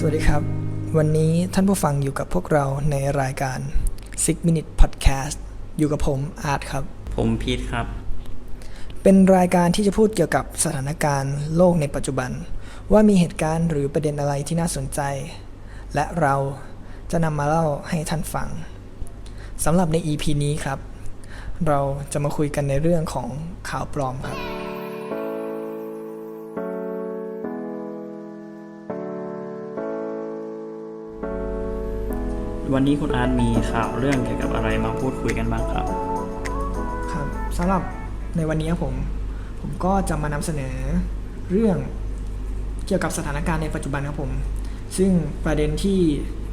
วันนี้ท่านผู้ฟังอยู่กับพวกเราในรายการ Six Minute Podcast อยู่กับผมอาร์ตครับ ผมพีทครับ เป็นรายการที่จะพูดเกี่ยวกับสถานการณ์โลกในปัจจุบัน ว่ามีเหตุการณ์หรือประเด็นอะไรที่น่าสนใจ และเราจะนำมาเล่าให้ท่านฟังสำหรับใน EP นี้ครับ เราจะมาคุยกันในเรื่องของข่าวปลอมครับ วันนี้คุณอาร์ตมีข่าวเรื่องเกี่ยวกับอะไรมาพูดคุยกันบ้างครับ ครับสำหรับในวันนี้ครับผมผมก็จะมานำเสนอเรื่องเกี่ยวกับสถานการณ์ในปัจจุบันครับผม ซึ่งประเด็นที่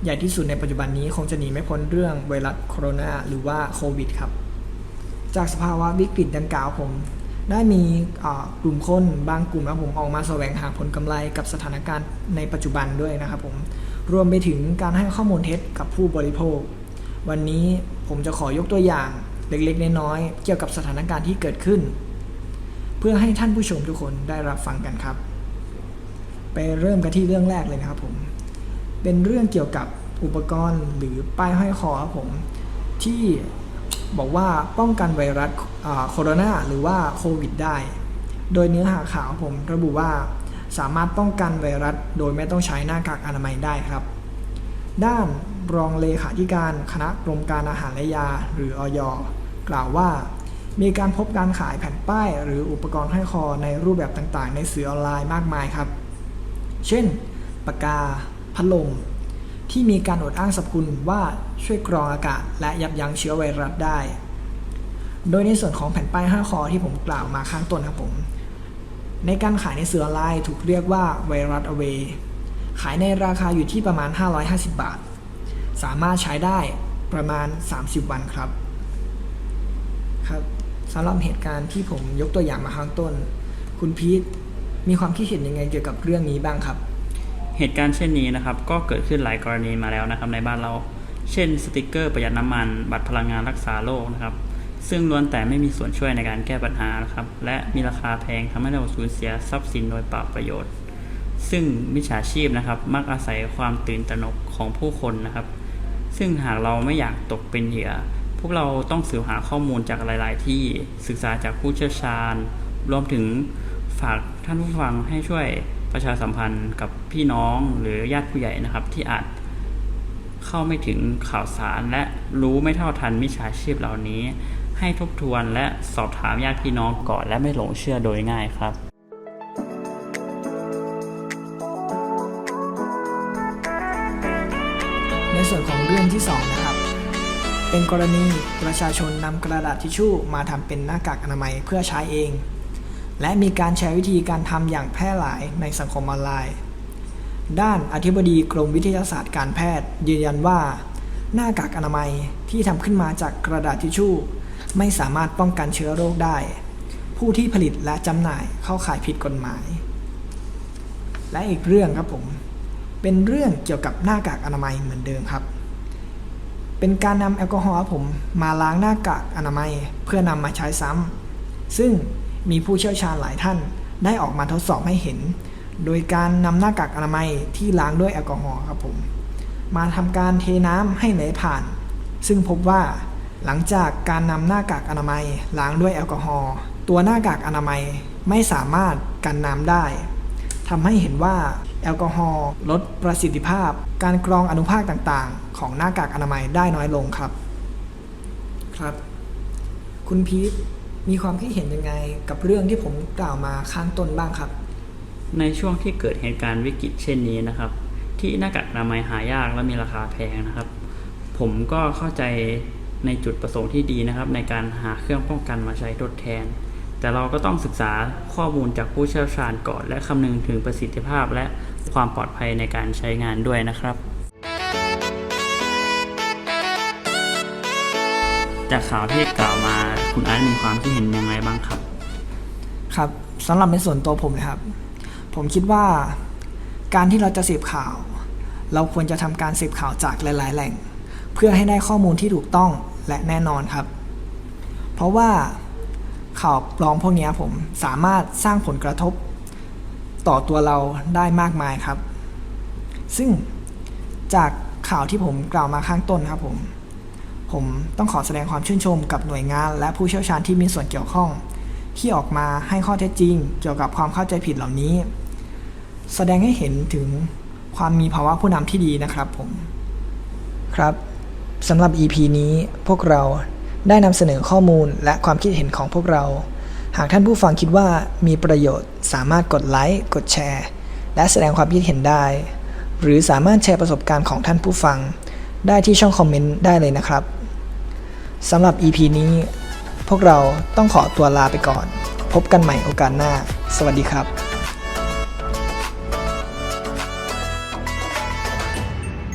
ใหญ่ที่สุดในปัจจุบันนี้คงจะหนีไม่พ้นเรื่องไวรัสโคโรนาหรือว่าโควิดครับ จากสภาวะวิกฤตดังกล่าวผม ได้มีกลุ่มคนบางกลุ่มนะครับผมออกมาแสวงหาผลกำไรกับสถานการณ์ในปัจจุบันด้วยนะครับผม รวมไปถึงการให้ข้อมูลเท็จกับผู้บริโภค วันนี้ผมจะขอยกตัวอย่างเล็กๆ น้อยๆ เกี่ยวกับสถานการณ์ที่เกิดขึ้น เพื่อให้ท่านผู้ชมทุกคนได้รับฟังกันครับ ไปเริ่มกันที่เรื่องแรกเลยนะครับผม เป็นเรื่องเกี่ยวกับอุปกรณ์หรือป้ายห้อยคอครับผม ที่บอกว่าป้องกันไวรัสโคโรนาหรือว่าโควิดได้ โดยเนื้อหาข่าวผมระบุว่า สามารถป้องกันไวรัสโดยไม่ต้องใช้หน้ากากอนามัยได้ครับ ด้านรองเลขาธิการคณะกรมการอาหารและยา หรืออยกล่าวว่า มีการพบการขายแผ่นป้าย หรืออุปกรณ์ห้อยคอในรูปแบบต่างๆ ในสื่อออนไลน์มากมายครับ เช่น ปากกา พัดลม ที่มีการอวดอ้างสรรพคุณว่าช่วยกรองอากาศ และยับยั้งเชื้อไวรัสได้ โดยในส่วนของแผ่นป้ายห้อยคอที่ผมกล่าวมาข้างต้นครับผม ในการขายในสื่อออนไลน์ถูกเรียกว่าไวรัสอเวขายในราคาอยู่ที่ประมาณ 550 บาท สามารถใช้ได้ประมาณ 30 วันครับ ครับสำหรับเหตุการณ์ที่ผมยกตัวอย่างมาข้างต้น คุณพีทมีความคิดเห็นยังไงเกี่ยวกับเรื่องนี้บ้างครับ เหตุการณ์เช่นนี้นะครับ ก็เกิดขึ้นหลายกรณีมาแล้วนะครับในบ้านเรา เช่น สติกเกอร์ประหยัดน้ำมัน บัตรพลังงานรักษาโรคนะครับ ซึ่งล้วนแต่ไม่มีส่วนช่วยในการแก้ปัญหานะครับ และมีราคาแพงทำให้เราสูญเสียทรัพย์สินโดยเปล่าประโยชน์ ซึ่งมิจฉาชีพนะครับ มักอาศัยความตื่นตระหนกของผู้คนนะครับ ซึ่งหากเราไม่อยากตกเป็นเหยื่อ พวกเราต้องสืบหาข้อมูลจากหลาย ๆ ที่ศึกษาจากผู้เชี่ยวชาญ รวมถึงฝากท่านผู้ฟังให้ช่วยประชาสัมพันธ์กับพี่น้องหรือญาติผู้ใหญ่นะครับ ที่อาจเข้าไม่ถึงข่าวสารและรู้ไม่เท่าทันมิจฉาชีพเหล่านี้ ให้ทบทวนและสอบถามญาติพี่น้องก่อนและไม่หลงเชื่อโดยง่ายครับในส่วนของเรื่องที่สองนะครับ เป็นกรณีประชาชนนำกระดาษทิชชู่มาทำเป็นหน้ากากอนามัยเพื่อใช้เอง และมีการแชร์วิธีการทำอย่างแพร่หลายในสังคมออนไลน์ ด้านอธิบดีกรมวิทยาศาสตร์การแพทย์ ยืนยันว่า หน้ากากอนามัยที่ทำขึ้นมาจากกระดาษทิชชู่ ไม่สามารถป้องกันเชื้อโรคได้ ผู้ที่ผลิตและจำหน่ายเข้าข่ายผิดกฎหมาย และอีกเรื่องครับผม เป็นเรื่องเกี่ยวกับหน้ากากอนามัยเหมือนเดิมครับ เป็นการนำแอลกอฮอล์ผมมาล้างหน้ากากอนามัยเพื่อนำมาใช้ซ้ำซึ่งมีผู้เชี่ยวชาญหลายท่านได้ออกมาทดสอบให้เห็น โดยการนำหน้ากากอนามัยที่ล้างด้วยแอลกอฮอล์ครับผม มาทำการเทน้ำให้ไหลผ่าน ซึ่งพบว่าหลังจากการนำหน้ากากอนามัยล้างด้วยแอลกอฮอล์ตัวหน้ากากอนามัยไม่สามารถกันน้ำได้ทำให้เห็นว่าแอลกอฮอล์ลดประสิทธิภาพ การกรองอนุภาคต่างๆ ของหน้ากากอนามัยได้น้อยลงครับ ครับ คุณพีทมีความคิดเห็นยังไงกับเรื่องที่ผมกล่าวมาข้างต้นบ้างครับ ในช่วงที่เกิดเหตุการณ์วิกฤตเช่นนี้นะครับ ที่หน้ากากอนามัยหายากและมีราคาแพงนะครับ ผมก็เข้าใจในจุดประสงค์ที่ดีนะครับ ในการหาเครื่องป้องกันมาใช้ทดแทน แต่เราก็ต้องศึกษาข้อมูลจากผู้เชี่ยวชาญก่อน และคำนึงถึงประสิทธิภาพและความปลอดภัยในการใช้งานด้วยนะครับจากข่าวที่กล่าวมาคุณอาร์ตมีความคิดเห็นยังไงบ้างครับ ครับสำหรับในส่วนตัวผมนะครับ ผมคิดว่า การที่เราจะเสพข่าว เราควรจะทำการเสพข่าวจากหลาย ๆ แหล่ง เพื่อให้ได้ข้อมูลที่ถูกต้องและแน่นอนครับ เพราะว่าข่าวปลอมพวกนี้ผมสามารถสร้างผลกระทบ ต่อตัวเราได้มากมายครับ ซึ่งจากข่าวที่ผมกล่าวมาข้างต้นครับผม ผมต้องขอแสดงความชื่นชมกับหน่วยงาน และผู้เชี่ยวชาญที่มีส่วนเกี่ยวข้อง ที่ออกมาให้ข้อเท็จจริง เกี่ยวกับความเข้าใจผิดเหล่านี้ แสดงให้เห็นถึง ความมีภาวะผู้นำที่ดีนะครับผม ครับสำหรับ EP นี้พวกเราได้นำเสนอข้อมูลและความคิดเห็นของพวกเรา หากท่านผู้ฟังคิดว่ามีประโยชน์ สามารถกดไลค์กดแชร์ และแสดงความคิดเห็นได้ หรือสามารถแชร์ประสบการณ์ของท่านผู้ฟัง ได้ที่ช่องคอมเมนต์ได้เลยนะครับสำหรับ EP นี้ พวกเราต้องขอตัวลาไปก่อน พบกันใหม่โอกาสหน้า สวัสดีครับ